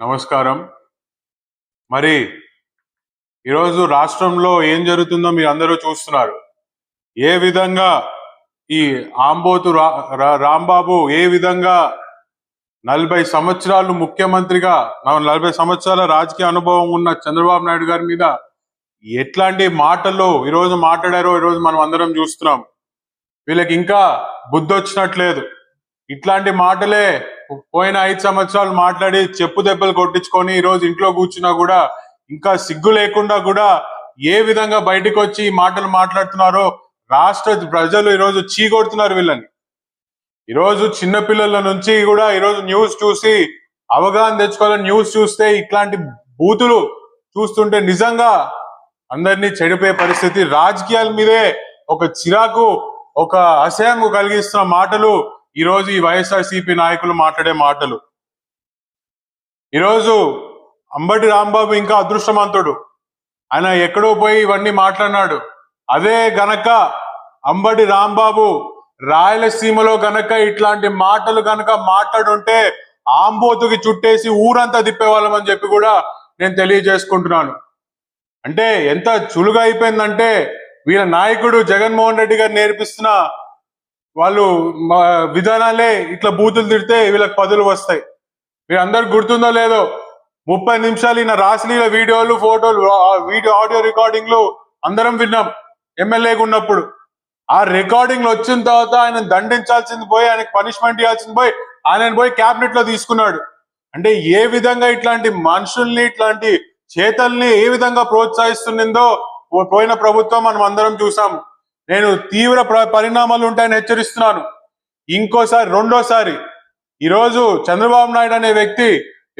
నమస్కారం. మరి ఈరోజు రాష్ట్రంలో ఏం జరుగుతుందో మీరు అందరూ చూస్తున్నారు. ఏ విధంగా ఈ ఆంబోతు రా రాంబాబు ఏ విధంగా నలభై సంవత్సరాలు ముఖ్యమంత్రిగా నలభై సంవత్సరాల రాజకీయ అనుభవం ఉన్న చంద్రబాబు నాయుడు గారి మీద ఎట్లాంటి మాటలు ఈరోజు మాట్లాడారో ఈరోజు మనం అందరం చూస్తున్నాం. వీళ్ళకి ఇంకా బుద్ధి వచ్చినట్లేదు ఇట్లాంటి మాటలే పోయిన ఐదు సంవత్సరాలు మాట్లాడి చెప్పు దెబ్బలు కొట్టించుకొని ఈ రోజు ఇంట్లో కూర్చున్నా కూడా ఇంకా సిగ్గు లేకుండా కూడా ఏ విధంగా బయటకు వచ్చి ఈ మాటలు మాట్లాడుతున్నారో రాష్ట్ర ప్రజలు ఈరోజు చీకొడుతున్నారు వీళ్ళని. ఈరోజు చిన్నపిల్లల నుంచి కూడా ఈరోజు న్యూస్ చూసి అవగాహన తెచ్చుకోవాలని న్యూస్ చూస్తే ఇట్లాంటి బూతులు చూస్తుంటే నిజంగా అందరినీ చెడిపోయే పరిస్థితి. రాజకీయాల మీదే ఒక చిరాకు ఒక అసహ్యం కలిగిస్తున్న మాటలు ఈ రోజు ఈ వైఎస్ఆర్సీపీ నాయకులు మాట్లాడే మాటలు. ఈరోజు అంబటి రాంబాబు ఇంకా అదృష్టవంతుడు. ఆయన ఎక్కడో పోయి ఇవన్నీ మాట్లాడినాడు. అదే గనక అంబటి రాంబాబు రాయలసీమలో గనక ఇట్లాంటి మాటలు గనక మాట్లాడుంటే ఆంబోతుకి చుట్టేసి ఊరంతా తిప్పేవాళ్ళమని చెప్పి కూడా నేను తెలియజేసుకుంటున్నాను. అంటే ఎంత చులుగా అయిపోయిందంటే వీళ్ళ నాయకుడు జగన్మోహన్ రెడ్డి గారు నేర్పిస్తున్న వాళ్ళు మా విధానాలే ఇట్లా బూతులు తిడితే వీళ్ళకి పదులు వస్తాయి. మీరు అందరు గుర్తుందో లేదో ముప్పై నిమిషాలు ఈయన రాసలీల వీడియోలు ఫోటోలు వీడియో ఆడియో రికార్డింగ్లు అందరం విన్నాం ఎమ్మెల్యేగా ఉన్నప్పుడు. ఆ రికార్డింగ్లు వచ్చిన తర్వాత ఆయన దండించాల్సింది పోయి ఆయనకు పనిష్మెంట్ ఇవ్వాల్సింది పోయి ఆయన పోయి క్యాబినెట్లో తీసుకున్నాడు. అంటే ఏ విధంగా ఇట్లాంటి మనుషుల్ని ఇట్లాంటి చేతల్ని ఏ విధంగా ప్రోత్సహిస్తుందో పోయిన ప్రభుత్వం మనం అందరం చూసాము. నేను తీవ్ర పరిణామాలు ఉంటాయని హెచ్చరిస్తున్నాను. ఇంకోసారి రెండోసారి ఈరోజు చంద్రబాబు నాయుడు అనే వ్యక్తి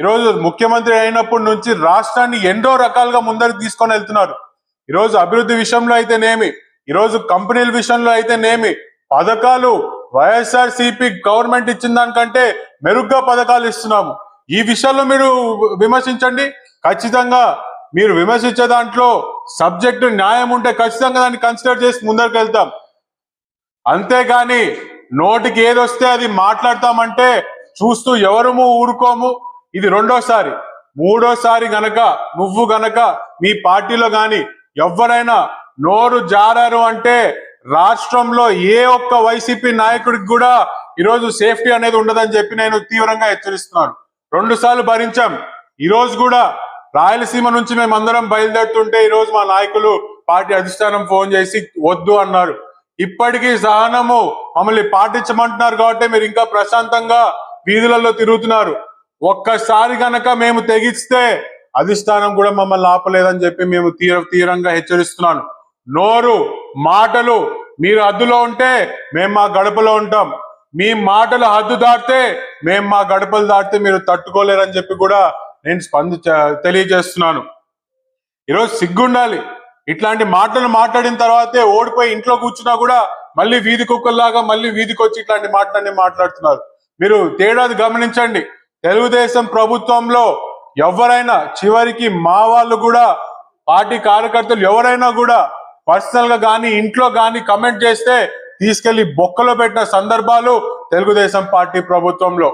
ఈరోజు ముఖ్యమంత్రి అయినప్పటి నుంచి రాష్ట్రాన్ని ఎన్నో రకాలుగా ముందరికి తీసుకొని వెళ్తున్నారు. ఈరోజు అభివృద్ధి విషయంలో అయితేనేమి ఈరోజు కంపెనీల విషయంలో అయితేనేమి పథకాలు వైఎస్ఆర్ సిపి గవర్నమెంట్ ఇచ్చిన దానికంటే మెరుగ్గా పథకాలు ఇస్తున్నాము. ఈ విషయంలో మీరు విమర్శించండి. ఖచ్చితంగా మీరు విమర్శించే దాంట్లో సబ్జెక్ట్ న్యాయం ఉంటే ఖచ్చితంగా దాన్ని కన్సిడర్ చేసి ముందరికి వెళ్తాం. అంతేగాని నోటికి ఏదొస్తే అది మాట్లాడతామంటే చూస్తూ ఎవరము ఊరుకోము. ఇది రెండోసారి. మూడోసారి గనక నువ్వు గనక మీ పార్టీలో గాని ఎవరైనా నోరు జారారు అంటే రాష్ట్రంలో ఏ ఒక్క వైసీపీ నాయకుడికి కూడా ఈరోజు సేఫ్టీ అనేది ఉండదని చెప్పి నేను తీవ్రంగా హెచ్చరిస్తున్నాను. రెండు సార్లు భరించాం. ఈరోజు కూడా రాయలసీమ నుంచి మేము అందరం బయలుదేరుతుంటే ఈ రోజు మా నాయకులు పార్టీ అధిష్టానం ఫోన్ చేసి వద్దు అన్నారు. ఇప్పటికీ సహనము మమ్మల్ని పాటించమంటున్నారు కాబట్టి మీరు ఇంకా ప్రశాంతంగా వీధులలో తిరుగుతున్నారు. ఒక్కసారి గనక మేము తెగిస్తే అధిష్టానం కూడా మమ్మల్ని ఆపలేదని చెప్పి మేము తీవ్ర తీవ్రంగా హెచ్చరిస్తున్నాను. నోరు మాటలు మీరు హద్దులో ఉంటే మేము మా గడపలో ఉంటాం. మీ మాటలు హద్దు దాటితే మేము మా గడపలు దాటితే మీరు తట్టుకోలేరని చెప్పి కూడా నేను స్పంది తెలియజేస్తున్నాను. ఈరోజు సిగ్గుండాలి. ఇట్లాంటి మాటలు మాట్లాడిన తర్వాతే ఓడిపోయి ఇంట్లో కూర్చున్నా కూడా మళ్ళీ వీధి కుక్కల్లాగా మళ్ళీ వీధికి వచ్చి ఇట్లాంటి మాటలన్నీ మాట్లాడుతున్నారు. మీరు తేడాది గమనించండి. తెలుగుదేశం ప్రభుత్వంలో ఎవరైనా చివరికి మా వాళ్ళు కూడా పార్టీ కార్యకర్తలు ఎవరైనా కూడా పర్సనల్గా కానీ ఇంట్లో కానీ కమెంట్ చేస్తే తీసుకెళ్ళి బొక్కలో పెట్టిన సందర్భాలు తెలుగుదేశం పార్టీ ప్రభుత్వంలో.